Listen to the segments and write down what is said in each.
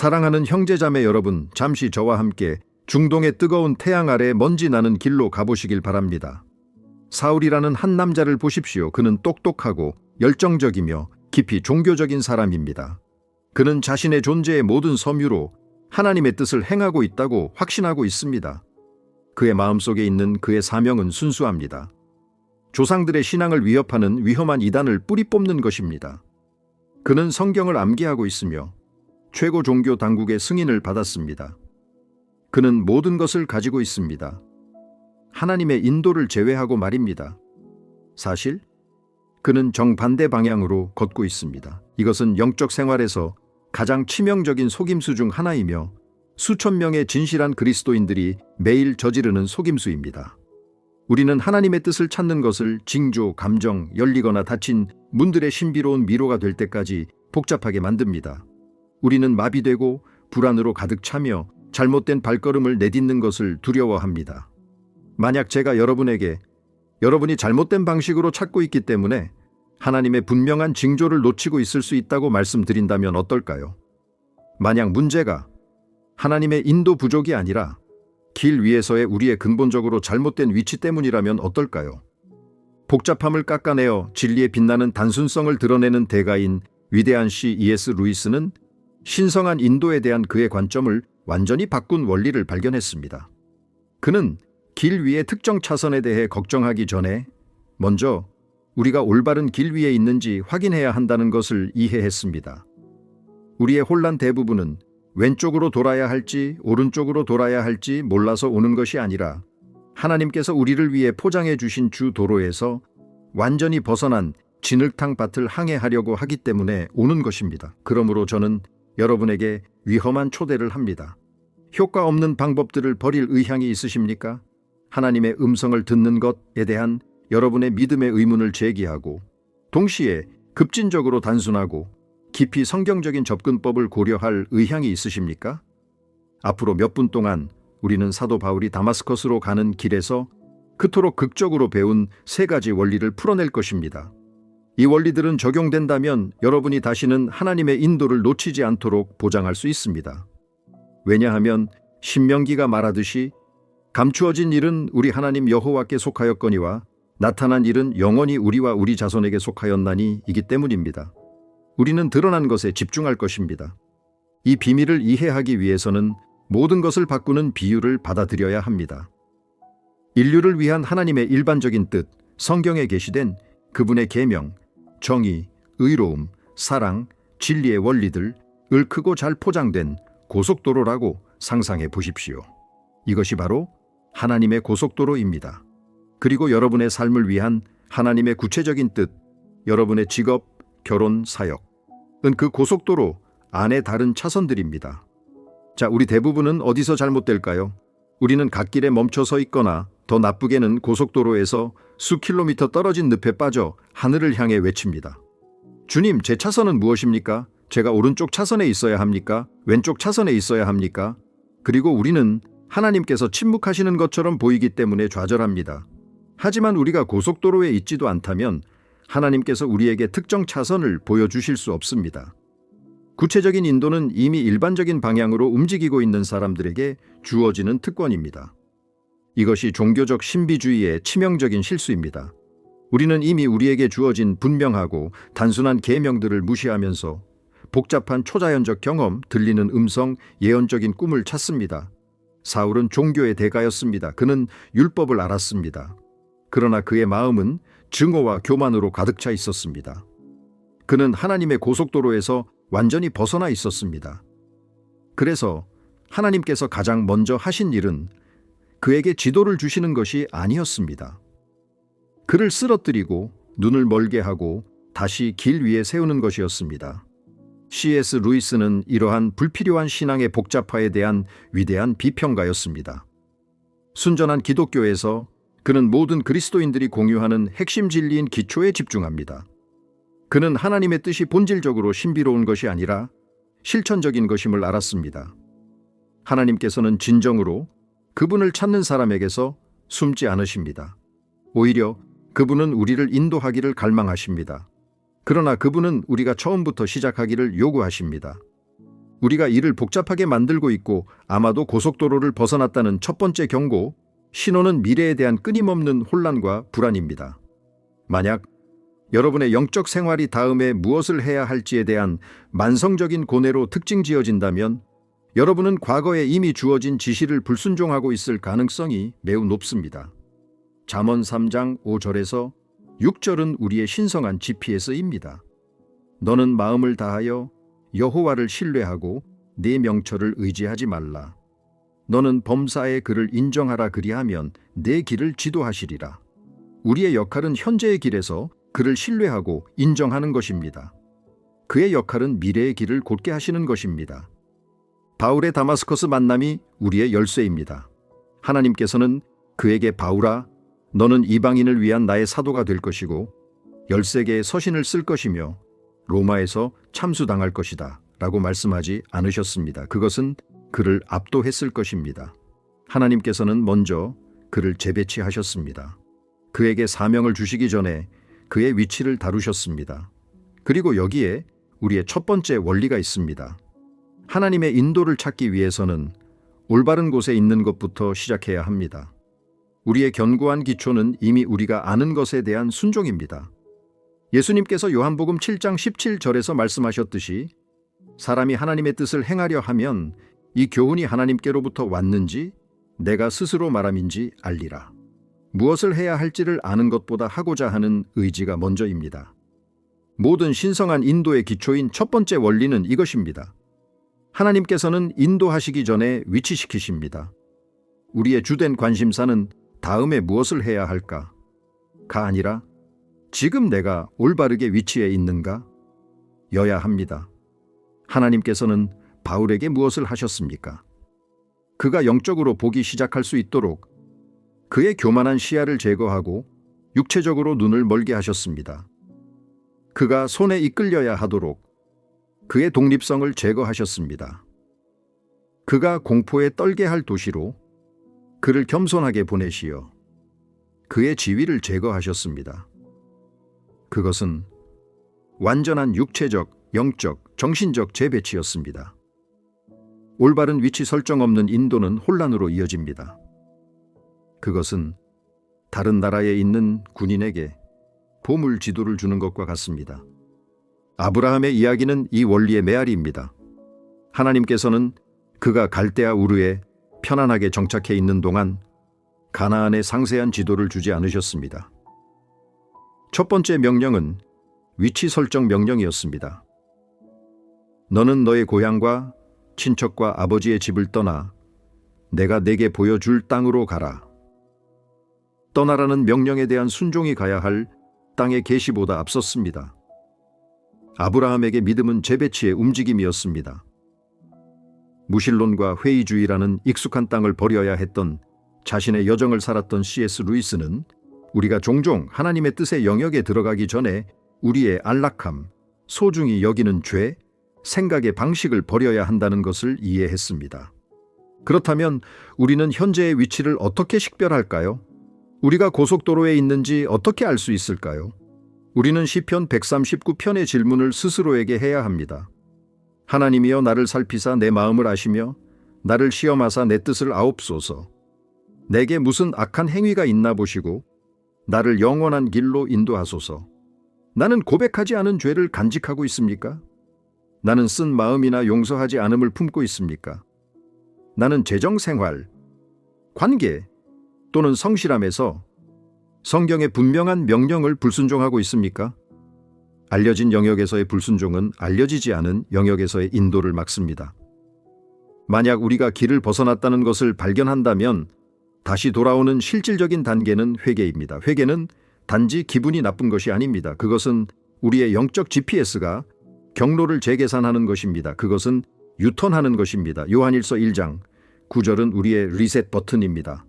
사랑하는 형제자매 여러분, 잠시 저와 함께 중동의 뜨거운 태양 아래 먼지 나는 길로 가보시길 바랍니다. 사울이라는 한 남자를 보십시오. 그는 똑똑하고 열정적이며 깊이 종교적인 사람입니다. 그는 자신의 존재의 모든 섬유로 하나님의 뜻을 행하고 있다고 확신하고 있습니다. 그의 마음속에 있는 그의 사명은 순수합니다. 조상들의 신앙을 위협하는 위험한 이단을 뿌리 뽑는 것입니다. 그는 성경을 암기하고 있으며 최고 종교 당국의 승인을 받았습니다. 그는 모든 것을 가지고 있습니다. 하나님의 인도를 제외하고 말입니다. 사실 그는 정반대 방향으로 걷고 있습니다. 이것은 영적 생활에서 가장 치명적인 속임수 중 하나이며 수천 명의 진실한 그리스도인들이 매일 저지르는 속임수입니다. 우리는 하나님의 뜻을 찾는 것을 징조, 감정, 열리거나 닫힌 문들의 신비로운 미로가 될 때까지 복잡하게 만듭니다. 우리는 마비되고 불안으로 가득 차며 잘못된 발걸음을 내딛는 것을 두려워합니다. 만약 제가 여러분에게 여러분이 잘못된 방식으로 찾고 있기 때문에 하나님의 분명한 징조를 놓치고 있을 수 있다고 말씀드린다면 어떨까요? 만약 문제가 하나님의 인도 부족이 아니라 길 위에서의 우리의 근본적으로 잘못된 위치 때문이라면 어떨까요? 복잡함을 깎아내어 진리에 빛나는 단순성을 드러내는 대가인 위대한 시 E.S. 루이스는 신성한 인도에 대한 그의 관점을 완전히 바꾼 원리를 발견했습니다. 그는 길 위의 특정 차선에 대해 걱정하기 전에 먼저 우리가 올바른 길 위에 있는지 확인해야 한다는 것을 이해했습니다. 우리의 혼란 대부분은 왼쪽으로 돌아야 할지 오른쪽으로 돌아야 할지 몰라서 오는 것이 아니라 하나님께서 우리를 위해 포장해 주신 주 도로에서 완전히 벗어난 진흙탕 밭을 항해하려고 하기 때문에 오는 것입니다. 그러므로 저는 여러분에게 위험한 초대를 합니다. 효과 없는 방법들을 버릴 의향이 있으십니까? 하나님의 음성을 듣는 것에 대한 여러분의 믿음의 의문을 제기하고 동시에 급진적으로 단순하고 깊이 성경적인 접근법을 고려할 의향이 있으십니까? 앞으로 몇 분 동안 우리는 사도 바울이 다마스커스로 가는 길에서 그토록 극적으로 배운 세 가지 원리를 풀어낼 것입니다. 이 원리들은 적용된다면 여러분이 다시는 하나님의 인도를 놓치지 않도록 보장할 수 있습니다. 왜냐하면 신명기가 말하듯이 감추어진 일은 우리 하나님 여호와께 속하였거니와 나타난 일은 영원히 우리와 우리 자손에게 속하였나니 이기 때문입니다. 우리는 드러난 것에 집중할 것입니다. 이 비밀을 이해하기 위해서는 모든 것을 바꾸는 비유를 받아들여야 합니다. 인류를 위한 하나님의 일반적인 뜻, 성경에 게시된 그분의 계명, 정의, 의로움, 사랑, 진리의 원리들, 을 크고 잘 포장된 고속도로라고 상상해 보십시오. 이것이 바로 하나님의 고속도로입니다. 그리고 여러분의 삶을 위한 하나님의 구체적인 뜻, 여러분의 직업, 결혼, 사역은 그 고속도로 안에 다른 차선들입니다. 자, 우리 대부분은 어디서 잘못될까요? 우리는 갓길에 멈춰 서 있거나 더 나쁘게는 고속도로에서 수 킬로미터 떨어진 늪에 빠져 하늘을 향해 외칩니다. 주님, 제 차선은 무엇입니까? 제가 오른쪽 차선에 있어야 합니까? 왼쪽 차선에 있어야 합니까? 그리고 우리는 하나님께서 침묵하시는 것처럼 보이기 때문에 좌절합니다. 하지만 우리가 고속도로에 있지도 않다면 하나님께서 우리에게 특정 차선을 보여주실 수 없습니다. 구체적인 인도는 이미 일반적인 방향으로 움직이고 있는 사람들에게 주어지는 특권입니다. 이것이 종교적 신비주의의 치명적인 실수입니다. 우리는 이미 우리에게 주어진 분명하고 단순한 계명들을 무시하면서 복잡한 초자연적 경험, 들리는 음성, 예언적인 꿈을 찾습니다. 사울은 종교의 대가였습니다. 그는 율법을 알았습니다. 그러나 그의 마음은 증오와 교만으로 가득 차 있었습니다. 그는 하나님의 고속도로에서 완전히 벗어나 있었습니다. 그래서 하나님께서 가장 먼저 하신 일은 그에게 지도를 주시는 것이 아니었습니다. 그를 쓰러뜨리고 눈을 멀게 하고 다시 길 위에 세우는 것이었습니다. C.S. 루이스는 이러한 불필요한 신앙의 복잡화에 대한 위대한 비평가였습니다. 순전한 기독교에서 그는 모든 그리스도인들이 공유하는 핵심 진리인 기초에 집중합니다. 그는 하나님의 뜻이 본질적으로 신비로운 것이 아니라 실천적인 것임을 알았습니다. 하나님께서는 진정으로 그분을 찾는 사람에게서 숨지 않으십니다. 오히려 그분은 우리를 인도하기를 갈망하십니다. 그러나 그분은 우리가 처음부터 시작하기를 요구하십니다. 우리가 일을 복잡하게 만들고 있고 아마도 고속도로를 벗어났다는 첫 번째 경고, 신호는 미래에 대한 끊임없는 혼란과 불안입니다. 만약 여러분의 영적 생활이 다음에 무엇을 해야 할지에 대한 만성적인 고뇌로 특징 지어진다면 여러분은 과거에 이미 주어진 지시를 불순종하고 있을 가능성이 매우 높습니다. 잠언 3장 5절에서 6절은 우리의 신성한 GPS입니다. 너는 마음을 다하여 여호와를 신뢰하고 내 명철을 의지하지 말라. 너는 범사의 그를 인정하라 그리하면 내 길을 지도하시리라. 우리의 역할은 현재의 길에서 그를 신뢰하고 인정하는 것입니다. 그의 역할은 미래의 길을 곧게 하시는 것입니다. 바울의 다마스커스 만남이 우리의 열쇠입니다. 하나님께서는 그에게 바울아, 너는 이방인을 위한 나의 사도가 될 것이고 열세 개의 서신을 쓸 것이며 로마에서 참수당할 것이다. 라고 말씀하지 않으셨습니다. 그것은 그를 압도했을 것입니다. 하나님께서는 먼저 그를 재배치하셨습니다. 그에게 사명을 주시기 전에 그의 위치를 다루셨습니다. 그리고 여기에 우리의 첫 번째 원리가 있습니다. 하나님의 인도를 찾기 위해서는 올바른 곳에 있는 것부터 시작해야 합니다. 우리의 견고한 기초는 이미 우리가 아는 것에 대한 순종입니다. 예수님께서 요한복음 7장 17절에서 말씀하셨듯이 사람이 하나님의 뜻을 행하려 하면 이 교훈이 하나님께로부터 왔는지 내가 스스로 말함인지 알리라. 무엇을 해야 할지를 아는 것보다 하고자 하는 의지가 먼저입니다. 모든 신성한 인도의 기초인 첫 번째 원리는 이것입니다. 하나님께서는 인도하시기 전에 위치시키십니다. 우리의 주된 관심사는 다음에 무엇을 해야 할까? 가 아니라 지금 내가 올바르게 위치해 있는가? 여야 합니다. 하나님께서는 바울에게 무엇을 하셨습니까? 그가 영적으로 보기 시작할 수 있도록 그의 교만한 시야를 제거하고 육체적으로 눈을 멀게 하셨습니다. 그가 손에 이끌려야 하도록 그의 독립성을 제거하셨습니다. 그가 공포에 떨게 할 도시로 그를 겸손하게 보내시어 그의 지위를 제거하셨습니다. 그것은 완전한 육체적, 영적, 정신적 재배치였습니다. 올바른 위치 설정 없는 인도는 혼란으로 이어집니다. 그것은 다른 나라에 있는 군인에게 보물 지도를 주는 것과 같습니다. 아브라함의 이야기는 이 원리의 메아리입니다. 하나님께서는 그가 갈대아 우르에 편안하게 정착해 있는 동안 가나안의 상세한 지도를 주지 않으셨습니다. 첫 번째 명령은 위치 설정 명령이었습니다. 너는 너의 고향과 친척과 아버지의 집을 떠나 내가 내게 보여줄 땅으로 가라. 떠나라는 명령에 대한 순종이 가야 할 땅의 계시보다 앞섰습니다. 아브라함에게 믿음은 재배치의 움직임이었습니다. 무신론과 회의주의라는 익숙한 땅을 버려야 했던 자신의 여정을 살았던 C.S. 루이스는 우리가 종종 하나님의 뜻의 영역에 들어가기 전에 우리의 안락함, 소중히 여기는 죄, 생각의 방식을 버려야 한다는 것을 이해했습니다. 그렇다면 우리는 현재의 위치를 어떻게 식별할까요? 우리가 고속도로에 있는지 어떻게 알 수 있을까요? 우리는 시편 139편의 질문을 스스로에게 해야 합니다. 하나님이여 나를 살피사 내 마음을 아시며 나를 시험하사 내 뜻을 아옵소서. 내게 무슨 악한 행위가 있나 보시고 나를 영원한 길로 인도하소서. 나는 고백하지 않은 죄를 간직하고 있습니까? 나는 쓴 마음이나 용서하지 않음을 품고 있습니까? 나는 재정 생활, 관계 또는 성실함에서 성경의 분명한 명령을 불순종하고 있습니까? 알려진 영역에서의 불순종은 알려지지 않은 영역에서의 인도를 막습니다. 만약 우리가 길을 벗어났다는 것을 발견한다면 다시 돌아오는 실질적인 단계는 회개입니다. 회개는 단지 기분이 나쁜 것이 아닙니다. 그것은 우리의 영적 GPS가 경로를 재계산하는 것입니다. 그것은 유턴하는 것입니다. 요한일서 1장 9절은 우리의 리셋 버튼입니다.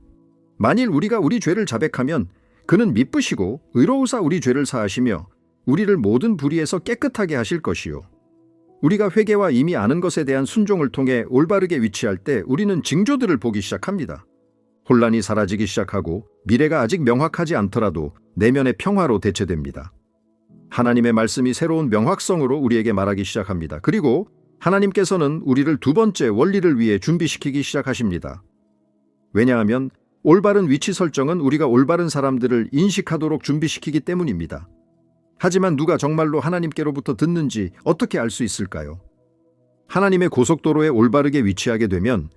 만일 우리가 우리 죄를 자백하면 그는 미쁘시고 의로우사 우리 죄를 사하시며 우리를 모든 불의에서 깨끗하게 하실 것이요. 우리가 회개와 이미 아는 것에 대한 순종을 통해 올바르게 위치할 때 우리는 징조들을 보기 시작합니다. 혼란이 사라지기 시작하고 미래가 아직 명확하지 않더라도 내면의 평화로 대체됩니다. 하나님의 말씀이 새로운 명확성으로 우리에게 말하기 시작합니다. 그리고 하나님께서는 우리를 두 번째 원리를 위해 준비시키기 시작하십니다. 왜냐하면 올바른 위치 설정은 우리가 올바른 사람들을 인식하도록 준비시키기 때문입니다. 하지만 누가 정말로 하나님께로부터 듣는지 어떻게 알 수 있을까요? 하나님의 고속도로에 올바르게 위치하게 되면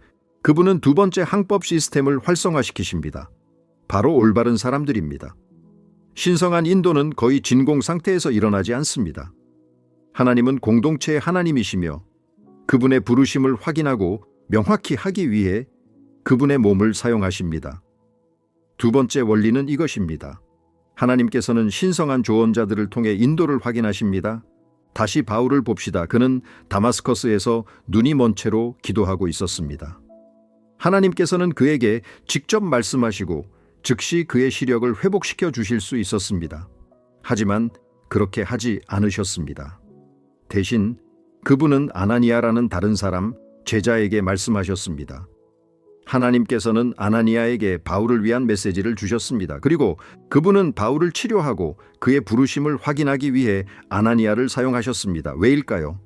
그분은 두 번째 항법 시스템을 활성화시키십니다. 바로 올바른 사람들입니다. 신성한 인도는 거의 진공 상태에서 일어나지 않습니다. 하나님은 공동체의 하나님이시며 그분의 부르심을 확인하고 명확히 하기 위해 그분의 몸을 사용하십니다. 두 번째 원리는 이것입니다. 하나님께서는 신성한 조언자들을 통해 인도를 확인하십니다. 다시 바울을 봅시다. 그는 다마스커스에서 눈이 먼 채로 기도하고 있었습니다. 하나님께서는 그에게 직접 말씀하시고 즉시 그의 시력을 회복시켜 주실 수 있었습니다. 하지만 그렇게 하지 않으셨습니다. 대신 그분은 아나니아라는 다른 사람 제자에게 말씀하셨습니다. 하나님께서는 아나니아에게 바울을 위한 메시지를 주셨습니다. 그리고 그분은 바울을 치료하고 그의 부르심을 확인하기 위해 아나니아를 사용하셨습니다. 왜일까요?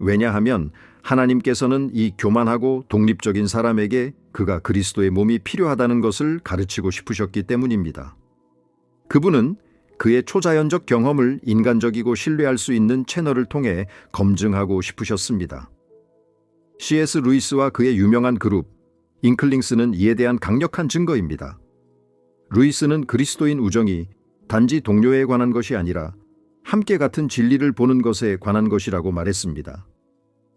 왜냐하면 하나님께서는 이 교만하고 독립적인 사람에게 그가 그리스도의 몸이 필요하다는 것을 가르치고 싶으셨기 때문입니다. 그분은 그의 초자연적 경험을 인간적이고 신뢰할 수 있는 채널을 통해 검증하고 싶으셨습니다. C.S. 루이스와 그의 유명한 그룹 잉클링스는 이에 대한 강력한 증거입니다. 루이스는 그리스도인 우정이 단지 동료에 관한 것이 아니라 함께 같은 진리를 보는 것에 관한 것이라고 말했습니다.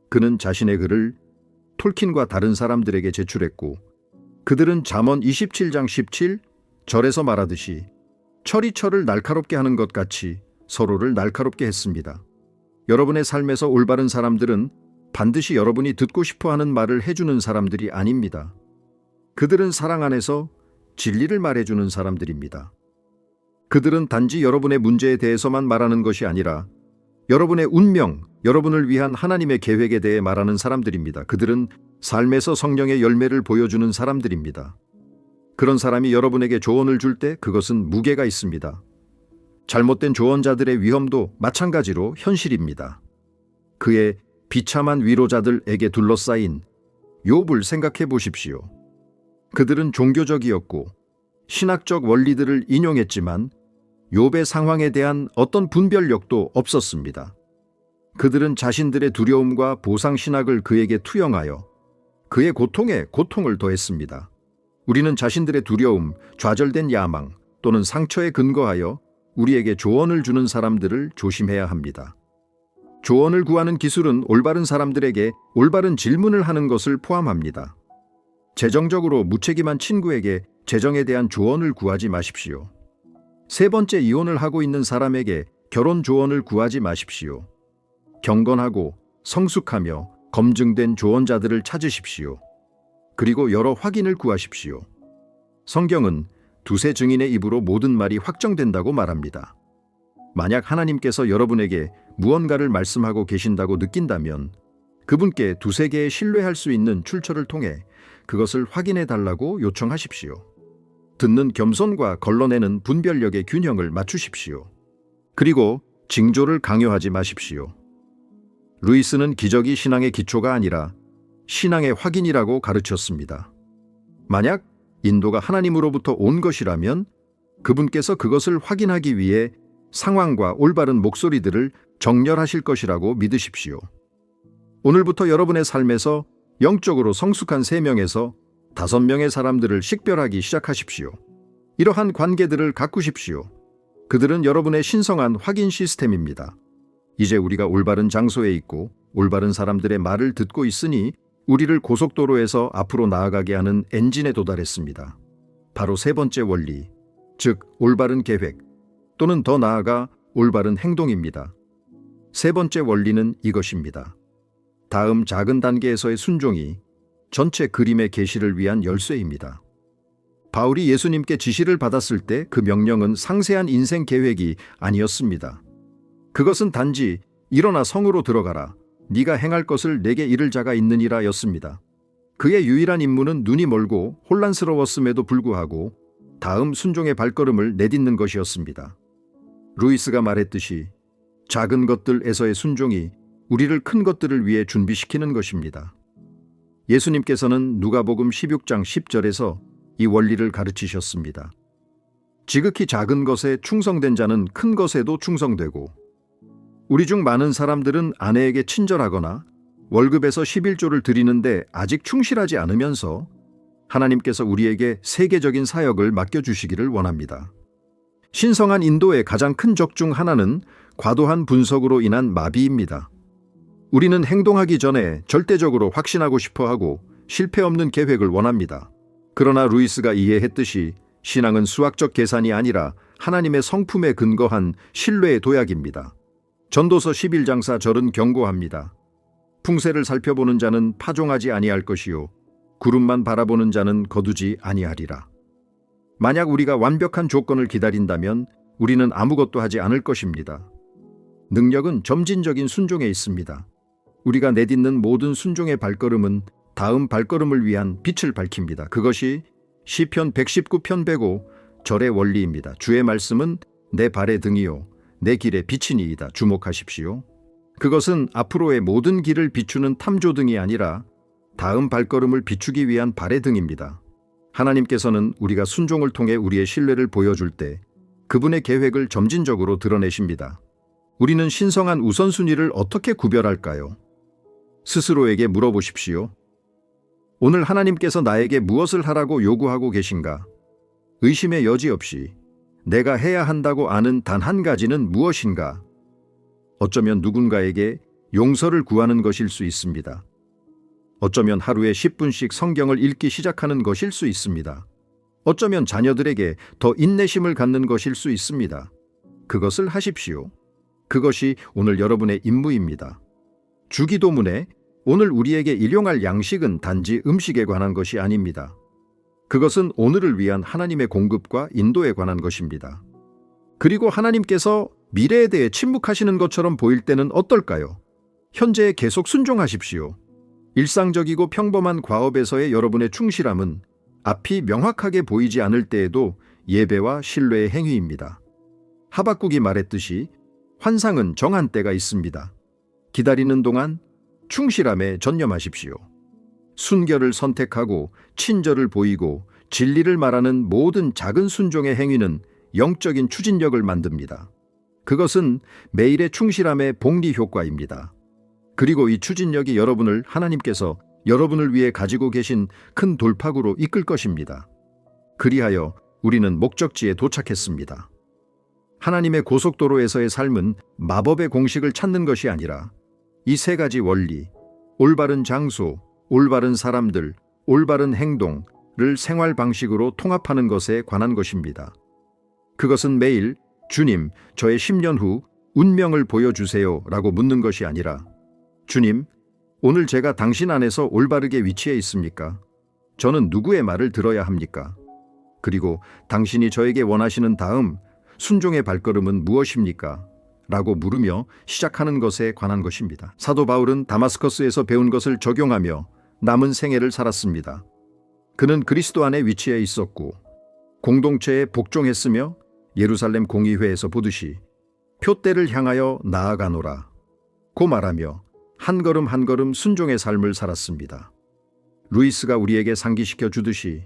그는 자신의 글을 톨킨과 다른 사람들에게 제출했고 그들은 잠언 27장 17 절에서 말하듯이 철이 철을 날카롭게 하는 것 같이 서로를 날카롭게 했습니다. 여러분의 삶에서 올바른 사람들은 반드시 여러분이 듣고 싶어 하는 말을 해주는 사람들이 아닙니다. 그들은 사랑 안에서 진리를 말해주는 사람들입니다. 그들은 단지 여러분의 문제에 대해서만 말하는 것이 아니라 여러분의 운명, 여러분을 위한 하나님의 계획에 대해 말하는 사람들입니다. 그들은 삶에서 성령의 열매를 보여주는 사람들입니다. 그런 사람이 여러분에게 조언을 줄 때 그것은 무게가 있습니다. 잘못된 조언자들의 위험도 마찬가지로 현실입니다. 그의 비참한 위로자들에게 둘러싸인 욥을 생각해 보십시오. 그들은 종교적이었고 신학적 원리들을 인용했지만 욥의 상황에 대한 어떤 분별력도 없었습니다. 그들은 자신들의 두려움과 보상 신학을 그에게 투영하여 그의 고통에 고통을 더했습니다. 우리는 자신들의 두려움, 좌절된 야망 또는 상처에 근거하여 우리에게 조언을 주는 사람들을 조심해야 합니다. 조언을 구하는 기술은 올바른 사람들에게 올바른 질문을 하는 것을 포함합니다. 재정적으로 무책임한 친구에게 재정에 대한 조언을 구하지 마십시오. 세 번째 이혼을 하고 있는 사람에게 결혼 조언을 구하지 마십시오. 경건하고 성숙하며 검증된 조언자들을 찾으십시오. 그리고 여러 확인을 구하십시오. 성경은 두세 증인의 입으로 모든 말이 확정된다고 말합니다. 만약 하나님께서 여러분에게 무언가를 말씀하고 계신다고 느낀다면 그분께 두세 개의 신뢰할 수 있는 출처를 통해 그것을 확인해 달라고 요청하십시오. 듣는 겸손과 걸러내는 분별력의 균형을 맞추십시오. 그리고 징조를 강요하지 마십시오. 루이스는 기적이 신앙의 기초가 아니라 신앙의 확인이라고 가르쳤습니다. 만약 인도가 하나님으로부터 온 것이라면 그분께서 그것을 확인하기 위해 상황과 올바른 목소리들을 정렬하실 것이라고 믿으십시오. 오늘부터 여러분의 삶에서 영적으로 성숙한 세 명에서 다섯 명의 사람들을 식별하기 시작하십시오. 이러한 관계들을 가꾸십시오. 그들은 여러분의 신성한 확인 시스템입니다. 이제 우리가 올바른 장소에 있고 올바른 사람들의 말을 듣고 있으니 우리를 고속도로에서 앞으로 나아가게 하는 엔진에 도달했습니다. 바로 세 번째 원리, 즉 올바른 계획 또는 더 나아가 올바른 행동입니다. 세 번째 원리는 이것입니다. 다음 작은 단계에서의 순종이 전체 그림의 계시를 위한 열쇠입니다. 바울이 예수님께 지시를 받았을 때 그 명령은 상세한 인생 계획이 아니었습니다. 그것은 단지 일어나 성으로 들어가라. 네가 행할 것을 내게 이를 자가 있느니라였습니다. 그의 유일한 임무는 눈이 멀고 혼란스러웠음에도 불구하고 다음 순종의 발걸음을 내딛는 것이었습니다. 루이스가 말했듯이 작은 것들에서의 순종이 우리를 큰 것들을 위해 준비시키는 것입니다. 예수님께서는 누가복음 16장 10절에서 이 원리를 가르치셨습니다. 지극히 작은 것에 충성된 자는 큰 것에도 충성되고 우리 중 많은 사람들은 아내에게 친절하거나 월급에서 11조를 드리는데 아직 충실하지 않으면서 하나님께서 우리에게 세계적인 사역을 맡겨주시기를 원합니다. 신성한 인도의 가장 큰 적 중 하나는 과도한 분석으로 인한 마비입니다. 우리는 행동하기 전에 절대적으로 확신하고 싶어 하고 실패 없는 계획을 원합니다. 그러나 루이스가 이해했듯이 신앙은 수학적 계산이 아니라 하나님의 성품에 근거한 신뢰의 도약입니다. 전도서 11장 4절은 경고합니다. 풍세를 살펴보는 자는 파종하지 아니할 것이요 구름만 바라보는 자는 거두지 아니하리라. 만약 우리가 완벽한 조건을 기다린다면 우리는 아무것도 하지 않을 것입니다. 능력은 점진적인 순종에 있습니다. 우리가 내딛는 모든 순종의 발걸음은 다음 발걸음을 위한 빛을 밝힙니다. 그것이 시편 119편 105 절의 원리입니다. 주의 말씀은 내 발의 등이요 내 길의 빛이니이다. 주목하십시오. 그것은 앞으로의 모든 길을 비추는 탐조등이 아니라 다음 발걸음을 비추기 위한 발의 등입니다. 하나님께서는 우리가 순종을 통해 우리의 신뢰를 보여줄 때 그분의 계획을 점진적으로 드러내십니다. 우리는 신성한 우선순위를 어떻게 구별할까요? 스스로에게 물어보십시오. 오늘 하나님께서 나에게 무엇을 하라고 요구하고 계신가? 의심의 여지 없이 내가 해야 한다고 아는 단 한 가지는 무엇인가? 어쩌면 누군가에게 용서를 구하는 것일 수 있습니다. 어쩌면 하루에 10분씩 성경을 읽기 시작하는 것일 수 있습니다. 어쩌면 자녀들에게 더 인내심을 갖는 것일 수 있습니다. 그것을 하십시오. 그것이 오늘 여러분의 임무입니다. 주기도문에 오늘 우리에게 일용할 양식은 단지 음식에 관한 것이 아닙니다. 그것은 오늘을 위한 하나님의 공급과 인도에 관한 것입니다. 그리고 하나님께서 미래에 대해 침묵하시는 것처럼 보일 때는 어떨까요? 현재에 계속 순종하십시오. 일상적이고 평범한 과업에서의 여러분의 충실함은 앞이 명확하게 보이지 않을 때에도 예배와 신뢰의 행위입니다. 하박국이 말했듯이 환상은 정한 때가 있습니다. 기다리는 동안 충실함에 전념하십시오. 순결을 선택하고 친절을 보이고 진리를 말하는 모든 작은 순종의 행위는 영적인 추진력을 만듭니다. 그것은 매일의 충실함의 복리 효과입니다. 그리고 이 추진력이 여러분을 하나님께서 여러분을 위해 가지고 계신 큰 돌파구로 이끌 것입니다. 그리하여 우리는 목적지에 도착했습니다. 하나님의 고속도로에서의 삶은 마법의 공식을 찾는 것이 아니라 이 세 가지 원리, 올바른 장소, 올바른 사람들, 올바른 행동을 생활 방식으로 통합하는 것에 관한 것입니다. 그것은 매일 주님, 저의 10년 후 운명을 보여주세요 라고 묻는 것이 아니라 주님, 오늘 제가 당신 안에서 올바르게 위치해 있습니까? 저는 누구의 말을 들어야 합니까? 그리고 당신이 저에게 원하시는 다음 순종의 발걸음은 무엇입니까? 라고 물으며 시작하는 것에 관한 것입니다. 사도 바울은 다마스커스에서 배운 것을 적용하며 남은 생애를 살았습니다. 그는 그리스도 안에 위치해 있었고 공동체에 복종했으며 예루살렘 공의회에서 보듯이 표대를 향하여 나아가노라 고 말하며 한 걸음 한 걸음 순종의 삶을 살았습니다. 루이스가 우리에게 상기시켜 주듯이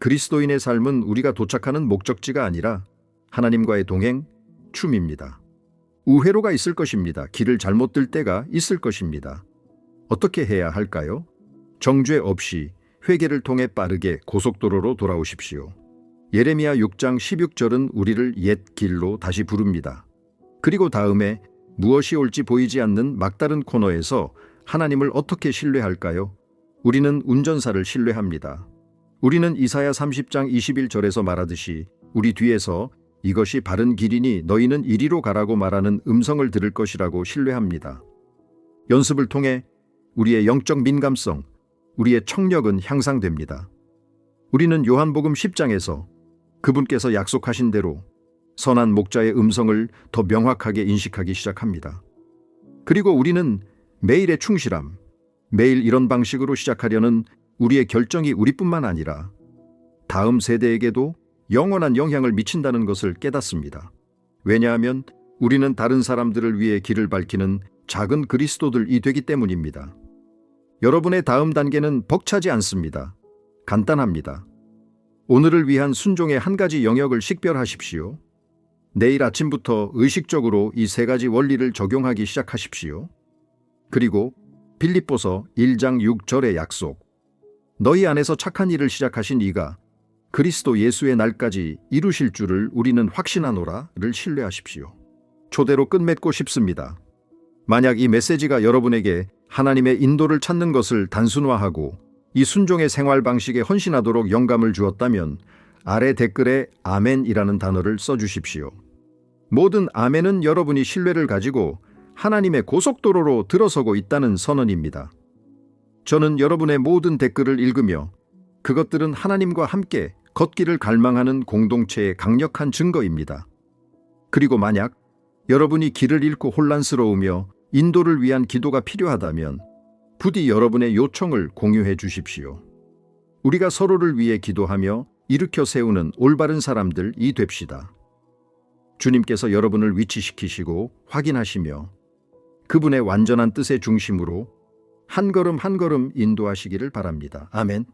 그리스도인의 삶은 우리가 도착하는 목적지가 아니라 하나님과의 동행, 춤입니다. 우회로가 있을 것입니다. 길을 잘못 들 때가 있을 것입니다. 어떻게 해야 할까요? 정죄 없이 회개를 통해 빠르게 고속도로로 돌아오십시오. 예레미야 6장 16절은 우리를 옛 길로 다시 부릅니다. 그리고 다음에 무엇이 올지 보이지 않는 막다른 코너에서 하나님을 어떻게 신뢰할까요? 우리는 운전사를 신뢰합니다. 우리는 이사야 30장 21절에서 말하듯이 우리 뒤에서 이것이 바른 길이니 너희는 이리로 가라고 말하는 음성을 들을 것이라고 신뢰합니다. 연습을 통해 우리의 영적 민감성, 우리의 청력은 향상됩니다. 우리는 요한복음 10장에서 그분께서 약속하신 대로 선한 목자의 음성을 더 명확하게 인식하기 시작합니다. 그리고 우리는 매일의 충실함, 매일 이런 방식으로 시작하려는 우리의 결정이 우리뿐만 아니라 다음 세대에게도 영원한 영향을 미친다는 것을 깨닫습니다. 왜냐하면 우리는 다른 사람들을 위해 길을 밝히는 작은 그리스도들이 되기 때문입니다. 여러분의 다음 단계는 벅차지 않습니다. 간단합니다. 오늘을 위한 순종의 한 가지 영역을 식별하십시오. 내일 아침부터 의식적으로 이 세 가지 원리를 적용하기 시작하십시오. 그리고 빌립보서 1장 6절의 약속. 너희 안에서 착한 일을 시작하신 이가 그리스도 예수의 날까지 이루실 줄을 우리는 확신하노라를 신뢰하십시오. 초대로 끝맺고 싶습니다. 만약 이 메시지가 여러분에게 하나님의 인도를 찾는 것을 단순화하고 이 순종의 생활 방식에 헌신하도록 영감을 주었다면 아래 댓글에 아멘이라는 단어를 써주십시오. 모든 아멘은 여러분이 신뢰를 가지고 하나님의 고속도로로 들어서고 있다는 선언입니다. 저는 여러분의 모든 댓글을 읽으며 그것들은 하나님과 함께 걷기를 갈망하는 공동체의 강력한 증거입니다. 그리고 만약 여러분이 길을 잃고 혼란스러우며 인도를 위한 기도가 필요하다면 부디 여러분의 요청을 공유해 주십시오. 우리가 서로를 위해 기도하며 일으켜 세우는 올바른 사람들이 됩시다. 주님께서 여러분을 위치시키시고 확인하시며 그분의 완전한 뜻의 중심으로 한 걸음 한 걸음 인도하시기를 바랍니다. 아멘.